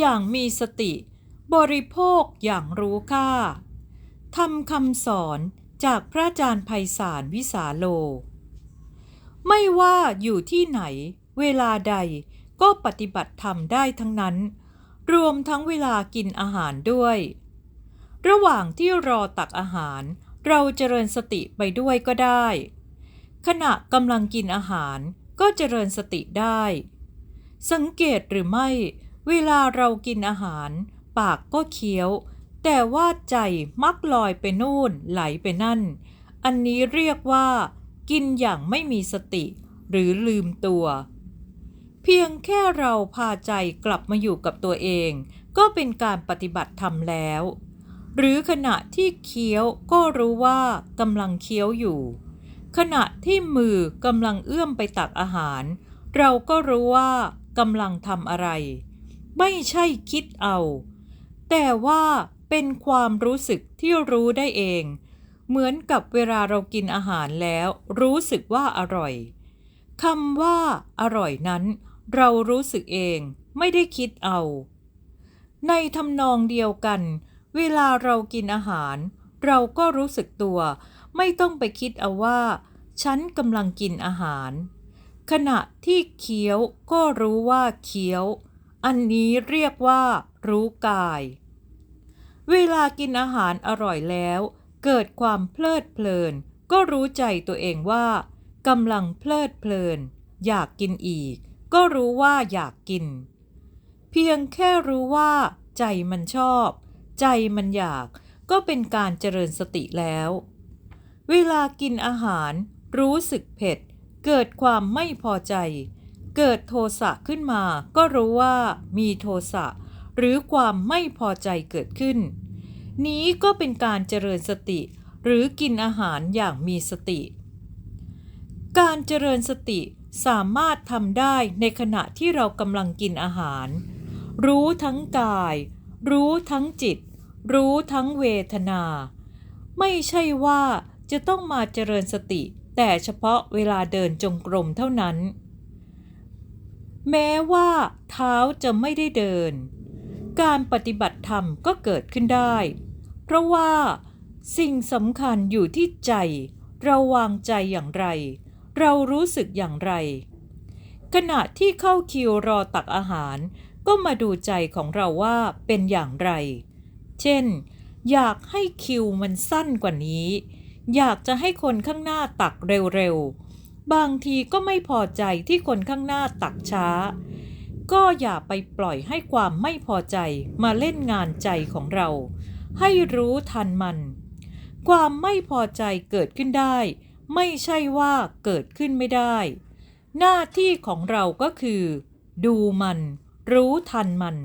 อย่างมีสติ บริโภคอย่างรู้ค่าทำคำสอนจากพระอาจารย์ไพศาลวิสาโล ไม่ว่าอยู่ที่ไหน เวลาใดก็ปฏิบัติธรรมได้ทั้งนั้น รวมทั้งเวลากินอาหารด้วย ระหว่างที่รอตักอาหาร เราเจริญสติไปด้วยก็ได้ ขณะกำลังกินอาหารก็เจริญสติได้ สังเกตหรือไม่ เวลาเรากินอาหาร ปากก็เคี้ยว แต่ว่าใจมักลอยไปนู่นไหลไปนั่น อันนี้เรียกว่า กินอย่างไม่มีสติ หรือลืมตัว เพียงแค่เราพาใจกลับมาอยู่กับตัวเอง ก็เป็นการปฏิบัติธรรมแล้ว หรือขณะที่เคี้ยวก็รู้ว่ากำลังเคี้ยวอยู่ ขณะที่มือกำลังเอื้อมไปตักอาหาร เราก็รู้ว่ากำลังทำอะไร ไม่ใช่คิดเอา แต่ว่าเป็นความรู้สึกที่รู้ได้เอง เหมือนกับเวลาเรากินอาหารแล้ว รู้สึกว่าอร่อยคำว่า อร่อยนั้น เรารู้สึกเองไม่ได้คิดเอา ในทำนองเดียวกัน เวลาเรากินอาหาร เราก็รู้สึกตัว ไม่ต้องไปคิดเอาว่า ฉันกำลังกินอาหาร ขณะที่เคี้ยวก็รู้ว่าเคี้ยว อันนี้เรียกว่ารู้กาย เวลากินอาหารอร่อยแล้ว เกิดความเพลิดเพลิน ก็รู้ใจตัวเองว่ากำลังเพลิดเพลิน อยากกินอีก ก็รู้ว่าอยากกิน เพียงแค่รู้ว่า ใจมันชอบ ใจมันอยาก ก็เป็นการเจริญสติแล้ว เวลากินอาหาร รู้สึกเผ็ด เกิดความไม่พอใจ เกิดโทสะขึ้นมา ก็รู้ว่ามีโทสะหรือความไม่พอใจเกิดขึ้น นี้ก็เป็นการเจริญสติ หรือกินอาหารอย่างมีสติ การเจริญสติสามารถทำได้ในขณะที่เรากำลังกินอาหาร รู้ทั้งกาย รู้ทั้งจิต รู้ทั้งเวทนา ไม่ใช่ว่าจะต้องมาเจริญสติ แต่เฉพาะเวลาเดินจงกรมเท่านั้น แม้ว่าเท้าจะไม่ได้เดิน การปฏิบัติธรรมก็เกิดขึ้นได้ เพราะว่าสิ่งสำคัญอยู่ที่ใจ เราวางใจอย่างไร เรารู้สึกอย่างไร ขณะที่เข้าคิวรอตักอาหาร ก็มาดูใจของเราว่าเป็นอย่างไร เช่น อยากให้คิวมันสั้นกว่านี้ อยากจะให้คนข้างหน้าตักเร็วๆ บางทีก็ไม่พอใจที่คนข้างหน้าตักช้า ก็อย่าไปปล่อยให้ความไม่พอใจมาเล่นงานใจของเรา ให้รู้ทันมัน ความไม่พอใจเกิดขึ้นได้ ไม่ใช่ว่าเกิดขึ้นไม่ได้ หน้าที่ของเราก็คือ ดูมัน รู้ทันมัน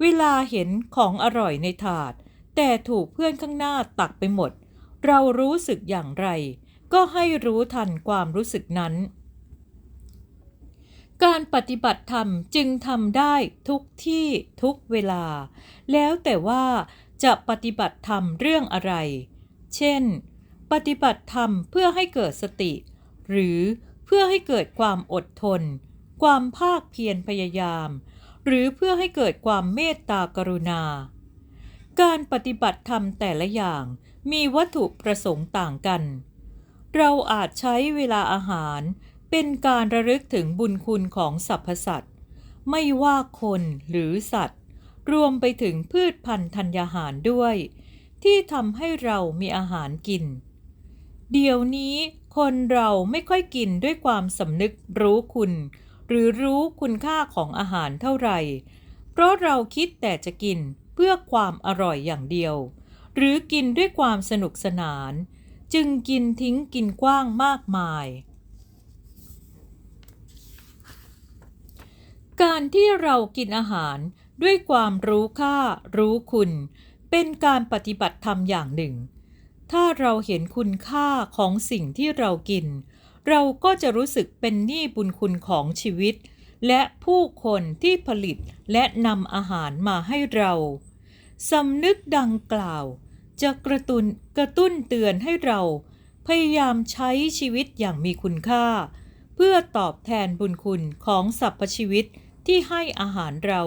เวลาเห็นของอร่อยในถาด แต่ถูกเพื่อนข้างหน้าตักไปหมด เรารู้สึกอย่างไร ก็ให้รู้ทันความรู้สึกนั้น การปฏิบัติธรรมจึงทำได้ทุกที่ทุกเวลา แล้วแต่ว่าจะปฏิบัติธรรมเรื่องอะไร เช่น ปฏิบัติธรรมเพื่อให้เกิดสติ หรือเพื่อให้เกิดความอดทน ความภาคเพียรพยายาม หรือเพื่อให้เกิดความเมตตากรุณา การปฏิบัติธรรมแต่ละอย่างมีวัตถุประสงค์ต่างกัน เราอาจใช้เวลาอาหาร เป็นการระลึกถึงบุญคุณของสรรพสัตว์ ไม่ว่าคนหรือสัตว์ รวมไปถึงพืชพันธุ์ธัญญาหารด้วย ที่ทำให้เรามีอาหารกิน เดี๋ยวนี้คนเราไม่ค่อยกินด้วยความสำนึกรู้คุณ หรือรู้คุณค่าของอาหารเท่าไหร่ เพราะเราคิดแต่จะกินเพื่อความอร่อยอย่างเดียว หรือกินด้วยความสนุกสนาน จึงกินทิ้งกินกว้างมากมาย การที่เรากินอาหารด้วยความรู้ค่ารู้คุณ เป็นการปฏิบัติธรรมอย่างหนึ่ง ถ้าเราเห็นคุณค่าของสิ่งที่เรากิน เราก็จะรู้สึกเป็นหนี้บุญคุณของชีวิต และผู้คนที่ผลิตและนำอาหารมาให้เราสำนึกดังกล่าว จะกระตุนกระตุ้นเตือนให้เรา พยายามใช้ชีวิตอย่างมีคุณค่า เพื่อตอบแทนบุญคุณของสรรพชีวิตที่ให้อาหารเรา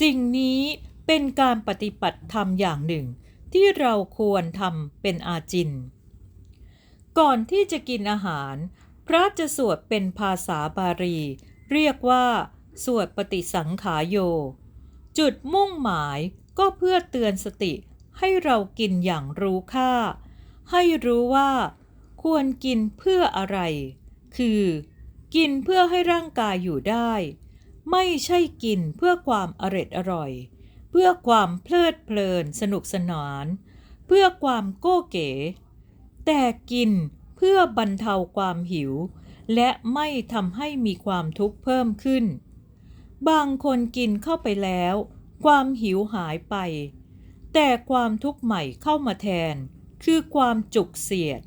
สิ่งนี้เป็นการปฏิบัติธรรมอย่างหนึ่ง ที่เราควรทำเป็นอาจิน ก่อนที่จะกินอาหาร พระจะสวดเป็นภาษาบาลี เรียกว่า สวดปฏิสังขาโย จุดมุ่งหมายก็เพื่อเตือนสติ ให้เรากินอย่างรู้ค่า ให้รู้ว่าควรกินเพื่ออะไร คือ กินเพื่อให้ร่างกายอยู่ได้ ไม่ใช่กินเพื่อความอร็ดอร่อย เพื่อความเพลิดเพลินสนุกสนาน เพื่อความโก้เก๋ แต่กินเพื่อบรรเทาความหิว และไม่ทำให้มีความทุกข์เพิ่มขึ้น บางคนกินเข้าไปแล้ว ความหิวหายไป แต่ความทุกข์ใหม่เข้ามาแทน คือความจุกเสียด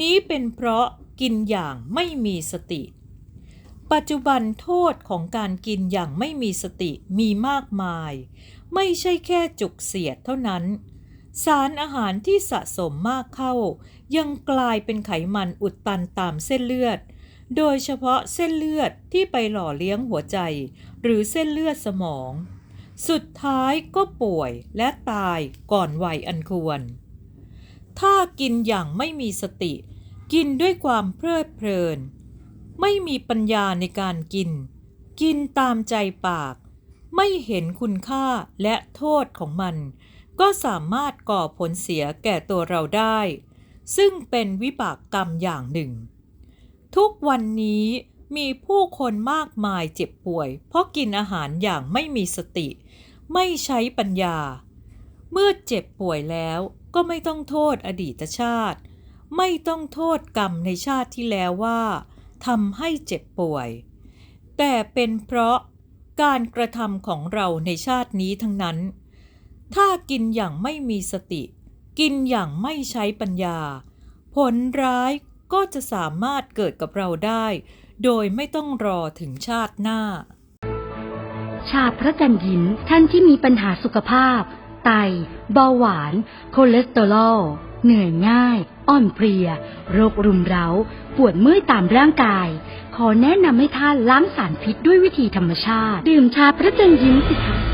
นี้เป็นเพราะกินอย่างไม่มีสติ ปัจจุบันโทษของการกินอย่างไม่มีสติมีมากมาย ไม่ใช่แค่จุกเสียดเท่านั้น สารอาหารที่สะสมมากเข้า ยังกลายเป็นไขมันอุดตันตามเส้นเลือด โดยเฉพาะเส้นเลือดที่ไปหล่อเลี้ยงหัวใจ หรือเส้นเลือดสมอง สุดท้ายก็ป่วยและตายก่อนวัยอันควร ถ้ากินอย่างไม่มีสติ กินด้วยความเพลิดเพลิน ไม่มีปัญญาในการกิน กินตามใจปาก ไม่เห็นคุณค่าและโทษของมัน ก็สามารถก่อผลเสียแก่ตัวเราได้ ซึ่งเป็นวิบากกรรมอย่างหนึ่ง ทุกวันนี้มีผู้คนมากมายเจ็บป่วย เพราะกินอาหารอย่างไม่มีสติ ไม่ใช้ปัญญา เมื่อเจ็บป่วยแล้วก็ไม่ต้องโทษอดีตชาติ ไม่ต้องโทษกรรมในชาติที่แล้วว่าทำให้เจ็บป่วย แต่เป็นเพราะการกระทำของเราในชาตินี้ทั้งนั้น ถ้ากินอย่างไม่มีสติ กินอย่างไม่ใช้ปัญญา ผลร้ายก็จะสามารถเกิดกับเราได้ โดยไม่ต้องรอถึงชาติหน้า ชาพระจันทร์หิน ท่านที่มีปัญหาสุขภาพ ไต เบาหวาน คอเลสเตอรอล เหนื่อยง่าย อ่อนเพลีย โรครุมเร้า ปวดเมื่อยตามร่างกาย ขอแนะนำให้ท่านล้างสารพิษด้วยวิธีธรรมชาติ ดื่มชาพระจันทร์หินสิคะ